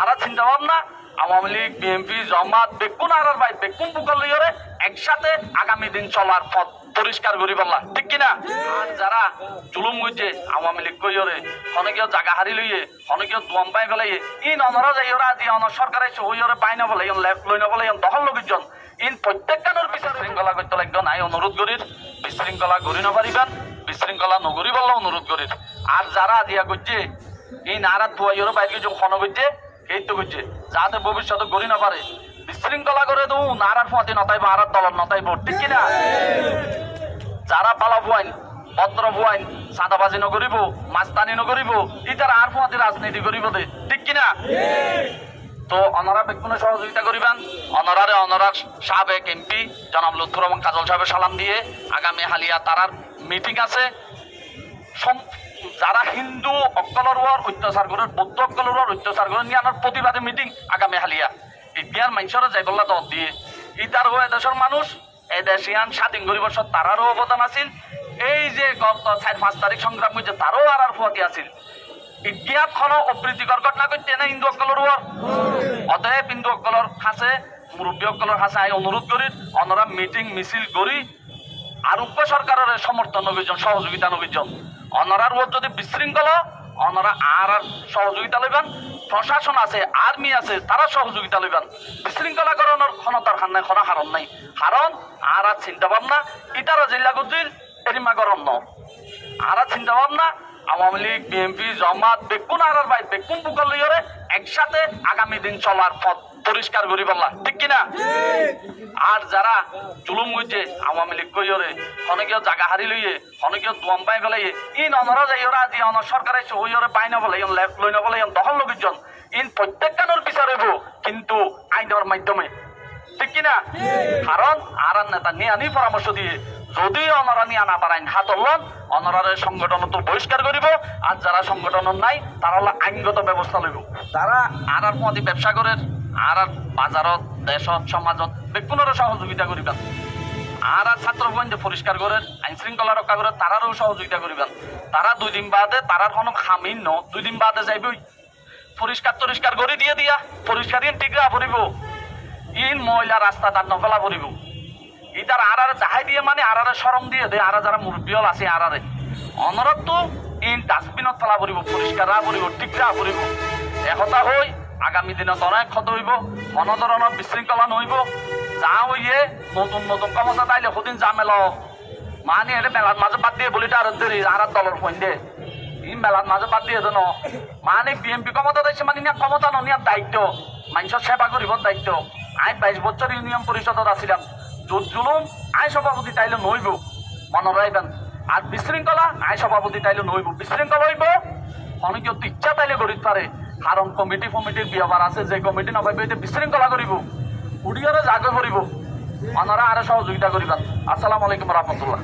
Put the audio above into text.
আর চিন্তা ভাবনা, আওয়ামী লীগ বিএনপি জমাত, বেকুন আর ভাই, বেকুন বুকল লইরে একসাথে আগামী দিন চলার পথ পরিষ্কার করি বললাম। ঠিক কিনা? আর যারা জুলুম হইছে, আওয়ামী লীগ কইরে অনেকেও জাগা হারি লইয়ে, অনেকেও দোয়াম পাই ফেলাইয়ে, ইন অনরা যাই ওরা আজি অনর সরকার হইরে পাই না বলে লই না বলে দখল লোকজন ইন প্রত্যেকখানোর বিচার শৃঙ্খলা করতে লাগতো নাই অনুরোধ করির বিশৃঙ্খলা করি না পারিবেন, বিশৃঙ্খলা নগরী বললে অনুরোধ করির আর যারা দিয়া করছে এই নারাত বুয়াইয়েরও বাইরে যে খন করছে এই তো যাতে ভবিষ্যতে করি না পারে। বিশৃঙ্খলা করে তো নারার ফুয়াতে নতাইব, আরার দলর নতাইব, ঠিক কিনা? যারা পালা ফুয়াইন ভদ্র ফুয়াইন সাদাবাজি নকরিব মাস্তানি নকরিব ইতার আর ফুয়াতে রাজনীতি করিব দে, ঠিক কিনা? তো অনারা বেগুনে সহযোগিতা করিবেন। অনারারে অনারার সাবেক এমপি, জনাব লুৎফুর রহমান কাজল সাহেবের সালাম দিয়ে আগামী হালিয়া তারার মিটিং আছে। যারা হিন্দু অক্কলর ওয়ার অত্যাচার করে বৌদ্ধ অক্কলর ওয়ার অত্যাচার করে নিয়ে প্রতিবাদে মিটিং আগামী হালিয়া। ইতিহার মানুষের যাইবল্লা দল দিয়ে। ইতার হয়ে দেশের মানুষ এই দেশিয়ান স্বাধীন গরিবর তারারও অবদান আছিল। এই যে গত চার পাঁচ তারিখ সংগ্রাম হয়েছে তারও আর আর ফুয়াতি আছিল ইতিহাস খনো অপ্রীতিকর ঘটনা করতে না হিন্দু অক্কলর ওয়ার অতএব হিন্দু অক্কলর কাছে মুরব্বী অক্কলর কাছে আই অনুরোধ করি অনরা মিটিং মিছিল করি আরোগ্য সরকারের সমর্থন নবীজন সহযোগিতা নবীজন অনারার ওর যদি বিশৃঙ্খল অনারা আর আর সহযোগিতা লইবেন। প্রশাসন আছে, আর্মি আছে, তারা সহযোগিতা লইবেন। বিশৃঙ্খলা করণের ক্ষমতার খান নাই খনা হারণ নাই। কারণ আর আর চিন্তা ভাবনা ইতারা জেলা গুজিল এরিমা গরম ন আর আর চিন্তা ভাবনা, আওয়ামী লীগ, বিএনপি, জমাত, বেকুন আর আর ভাই বেকুন বুকল লইরে একসাথে আগামী দিন চলার পথ। পরিষ্কার করি বললাম ঠিক কিনা? আর যারা জুলুম হইছে আওয়ামী লীগ কইরে অনেকেও জাগা হারি লইয়ে অনেকেও দোয়াম পাই ফেলাইয়ে ইন অনরা যাই ওরা আজি অনর সরকার হইরে পাই না বলে লেফট লই না বলে ইন দখল লোকজন ইন প্রত্যেকখানোর বিচার হইব কিন্তু আইনের মাধ্যমে। ঠিক কিনা? কারণ আর আর নেতা নিয়ে আনি পরামর্শ দিয়ে যদি অনরা নিয়ে আনা পারাইন হাত হলন অনরার সংগঠন তো বহিষ্কার করিব আর যারা সংগঠন নাই তারা হলো আইনগত ব্যবস্থা লইব। তারা আর আর মদি ব্যবসা করে আর আর বাজারত, দেশত, সমাজত বেকুনের সহযোগিতা করিবেন আর আর ছাত্র যে পরিষ্কার করে আইন শৃঙ্খলা রক্ষা করে তারারও সহযোগিতা করিবেন তারা দুই দিন বাদে তারার কোনো খামিন ন, দুই দিন বাদে যাইবই। পরিষ্কার টরিষ্কার করে দিয়ে দিয়া পরিষ্কার ইন টিকরা পরিব ইন ময়লা রাস্তা তার নফেলা পরিব ইতার আরারে চাহাই দিয়ে মানে আরারে সরম দিয়ে দে, আরা যারা মুরব্বিয়ল আছে আরারে অনরত তো ইন ডাস্টবিনত ফেলা পরিব পরিষ্কার রা পরিব টিকরা পরিব একতা হই আগামী দিনত অনেক ক্ষত হইব কোনো ধরনের বিশৃঙ্খলা নহইব। যা হইয়ে নতুন নতুন ক্ষমতা তাইলে সদিন যা মেল মানে এটা মেলার মাঝে বাদ দিয়ে বলিটা আর দেরি আর দলের ফোন দে। ই মেলার মাঝে বাদ দিয়ে জানো মানে বিএমপি ক্ষমতা দিয়েছে মানে নিয়া ক্ষমতা নিয়ার দায়িত্ব। মানুষের সেবা করিব দায়িত্ব। আই বাইশ বছর ইউনিয়ন পরিষদত আছিলাম। যত জুলুম আই সভাপতি তাইলে নইব মনে রাখবেন আর বিশৃঙ্খলা আই সভাপতি তাইলে নইব বিশৃঙ্খলা হইব। অনেকে ইচ্ছা তাইলে করিত পারে কারণ কমিটি ফমিটি বিয়াবার আছে, যে কমিটি নভাবে এতে বিশৃঙ্খলা করিব উড়িয়ারে জাগ করিব অনারা আরও সহযোগিতা করিবেন আসসালামু আলাইকুম রহমতুল্লাহ